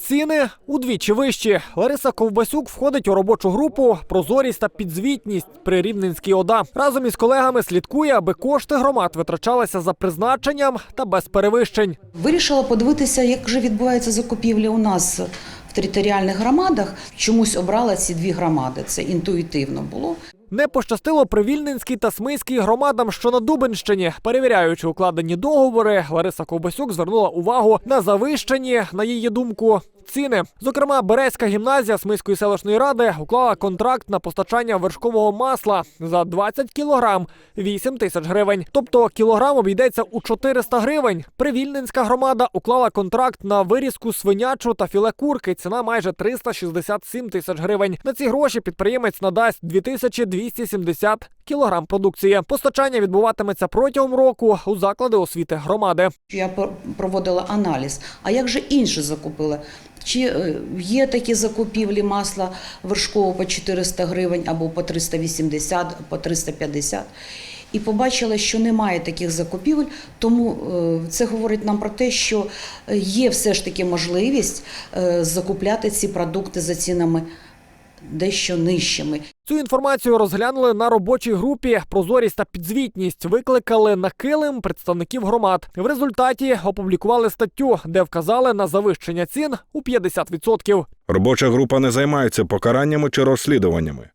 ціни удвічі вищі. Лариса Ковбасюк входить у робочу групу Прозорість та підзвітність при Рівненській ОДА. Разом із колегами слідкує, аби кошти громад витрачалися за призначенням та без перевищень. Вирішила подивитися, як же відбуваються закупівлі у нас в територіальних громадах. Чомусь обрала ці дві громади. Це інтуїтивно було. Не пощастило Привільненській та Смийській громадам, що на Дубенщині. Перевіряючи укладені договори, Лариса Ковбасюк звернула увагу на завищені, на її думку, ціни. Зокрема, Березька гімназія Смиської селищної ради уклала контракт на постачання вершкового масла за 20 кілограм 8 тисяч гривень. Тобто кілограм обійдеться у 400 гривень. Привільненська громада уклала контракт на вирізку свинячу та філе курки. Ціна майже 367 тисяч гривень. На ці гроші підприємець надасть 2270 кілограм продукції. Постачання відбуватиметься протягом року у заклади освіти громади. Я проводила аналіз. А як же інші закупили? Чи е, є такі закупівлі масла вершкового по 400 гривень або по 380, по 350? І побачила, що немає таких закупівель, тому е, це говорить нам про те, що е, є все ж таки можливість закупляти ці продукти за цінами дещо нижчими. Цю інформацію розглянули на робочій групі Прозорість та підзвітність. Викликали на килим представників громад. В результаті опублікували статтю, де вказали на завищення цін у 50%. Робоча група не займається покараннями чи розслідуваннями.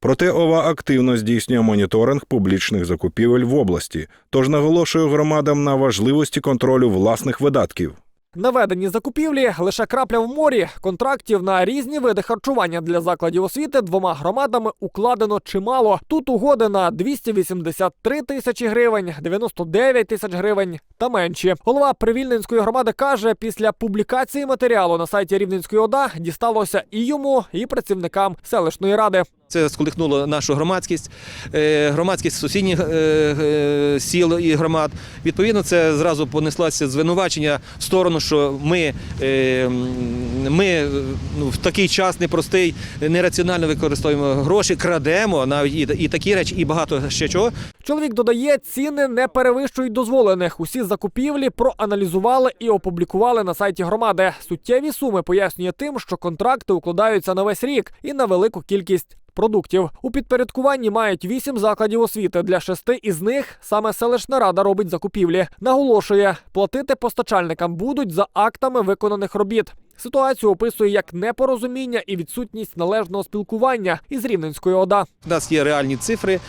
Проте ОВА активно здійснює моніторинг публічних закупівель в області, тож наголошує громадам на важливості контролю власних видатків. Наведені закупівлі лише крапля в морі. Контрактів на різні види харчування для закладів освіти двома громадами укладено чимало. Тут угоди на 283 тисячі гривень, 99 тисяч гривень та менші. Голова Привільненської громади каже, після публікації матеріалу на сайті Рівненської ОДА дісталося і йому, і працівникам селищної ради. Це сколихнуло нашу громадськість, е, громадськість сусідніх е, е, сіл і громад. Відповідно, це зразу понеслося звинувачення в сторону, що ми, ми ну, в такий час непростий, нераціонально використовуємо гроші, крадемо навіть і такі речі, і багато ще чого. Чоловік додає, ціни не перевищують дозволених. Усі закупівлі проаналізували і опублікували на сайті громади. Суттєві суми пояснює тим, що контракти укладаються на весь рік і на велику кількість. Продуктів у підпорядкуванні мають вісім закладів освіти. Для шести із них саме селищна рада робить закупівлі. Наголошує, платити постачальникам будуть за актами виконаних робіт. Ситуацію описує як непорозуміння і відсутність належного спілкування із Рівненською ОДА. У нас є реальні цифри,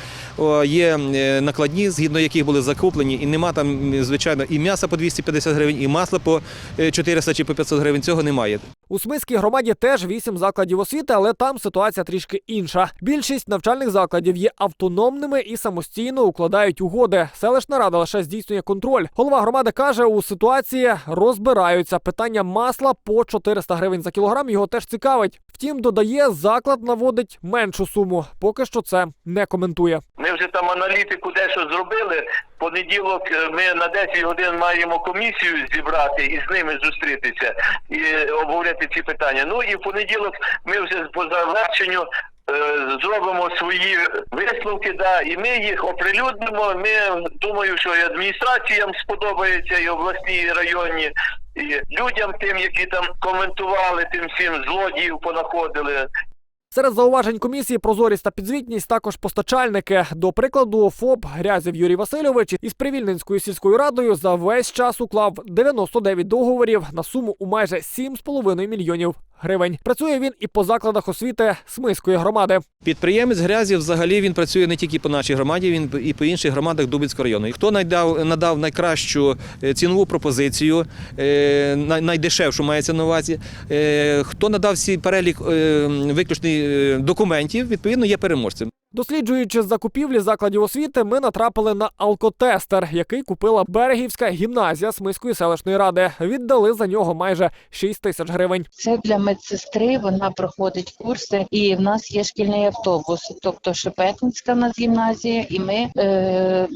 є е, накладні, згідно яких були закуплені, і нема там, звичайно, і м'яса по 250 гривень, і масла по е, 400 чи по 500 гривень. Цього немає. У Смиській громаді теж вісім закладів освіти, але там ситуація трішки інша. Більшість навчальних закладів є автономними і самостійно укладають угоди. Селищна рада лише здійснює контроль. Голова громади каже, у ситуації розбираються. Питання масла по 400 гривень за кілограм його теж цікавить. Втім, додає, заклад наводить меншу суму. Поки що це не коментує. Ми вже там аналітику дещо зробили. Понеділок е, ми на 10 годин маємо комісію зібрати і з ними зустрітися і обговорити ці питання. Ну і в понеділок ми вже по завершенню. е, Зробимо свої висновки, да, і ми їх оприлюднимо. Ми думаю, що і адміністраціям сподобається, і обласні, і районні, і людям, тим, які там коментували, тим всім злодіїв понаходили. Серед зауважень комісії прозорість та підзвітність також постачальники. До прикладу, ФОП Грязів Юрій Васильович із Привільненською сільською радою за весь час уклав 99 договорів на суму у майже 7,5 мільйонів гривень. Працює він і по закладах освіти Смиської громади. Підприємець грязі взагалі він працює не тільки по нашій громаді, він і по інших громадах Дубицького району. Хто надав, надав найкращу е, цінову пропозицію, е, найдешевшу мається на увазі, е, хто надав всі перелік виключних документів, відповідно є переможцем. Досліджуючи закупівлі закладів освіти, ми натрапили на алкотестер, який купила Берегівська гімназія Смиської селищної ради. Віддали за нього майже 6 тисяч гривень. Це для медсестри. Вона проходить курси, і в нас є шкільний автобус. Тобто Шепетинська в нас гімназія, і ми е,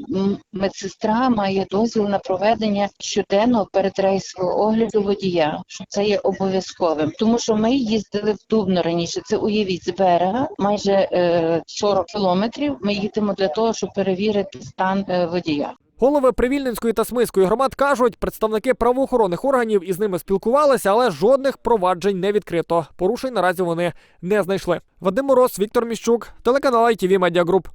медсестра має дозвіл на проведення щоденного передрейсового огляду водія. Що це є обов'язковим, тому що ми їздили в Дубно раніше. Це уявіть з берега, майже е, 40 кілометрів. Ми їдемо для того, щоб перевірити стан е, водія. Голови Привільненської та Смиської громад кажуть, представники правоохоронних органів із ними спілкувалися, але жодних проваджень не відкрито. Порушень наразі вони не знайшли. Вадим Мороз, Віктор Міщук, телеканал ITV Media Group.